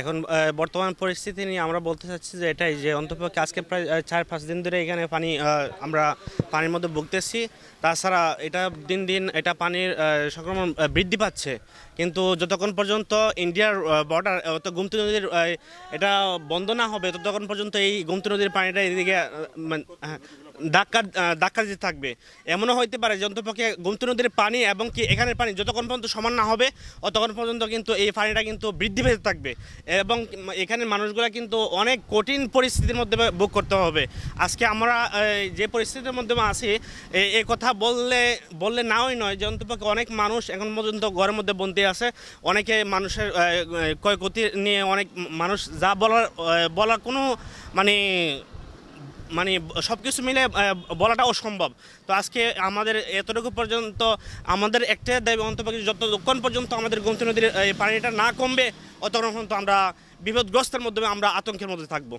এখন বর্তমান পরিস্থিতি নিয়ে আমরা বলতে চাচ্ছি যে এটাই যে অন্তপক্ষে আজকে প্রায় চার পাঁচ দিন ধরে এখানে পানি আমরা পানির মধ্যে ভুগতেছি। তাছাড়া এটা দিন দিন এটা পানির সংক্রমণ বৃদ্ধি পাচ্ছে। কিন্তু যতক্ষণ পর্যন্ত ইন্ডিয়ার বর্ডার অত গুমতি নদীর এটা বন্ধ না হবে ততক্ষণ পর্যন্ত এই গুমতি নদীর পানিটা এদিকে মানে, হ্যাঁ, ধাক্কা ধাক্কা দিতে থাকবে। এমনও হইতে পারে যে অন্তপক্ষে গুমতি নদীর পানি এবং কি এখানের পানি যতক্ষণ পর্যন্ত সমান না হবে ততক্ষণ পর্যন্ত কিন্তু এই পানিটা কিন্তু বৃদ্ধি পেতে থাকবে। এবং এখানের মানুষগুলো কিন্তু অনেক কঠিন পরিস্থিতির মধ্যে ভোগ করতে হবে। আজকে আমরা যে পরিস্থিতির মধ্যে আছি, এ- কথা বললে বললে নাওই নয় যে অন্তপক্ষে অনেক মানুষ এখন পর্যন্ত ঘরের মধ্যে বন্দি আছে। অনেকে মানুষের ক্ষয়ক্ষতি নিয়ে অনেক মানুষ যা বলার বলার কোনো মানে মানে সব কিছু মিলে বলাটা অসম্ভব। তো আজকে আমাদের এতটুকু পর্যন্ত আমাদের একটা দাবি অন্তপক্ষে যতক্ষণ পর্যন্ত আমাদের গোমতী নদীর পানিটা না কমবে, অতক্ষণ পর্যন্ত আমরা বিপদগ্রস্তের মাধ্যমে আমরা আতঙ্কের মধ্যে থাকব।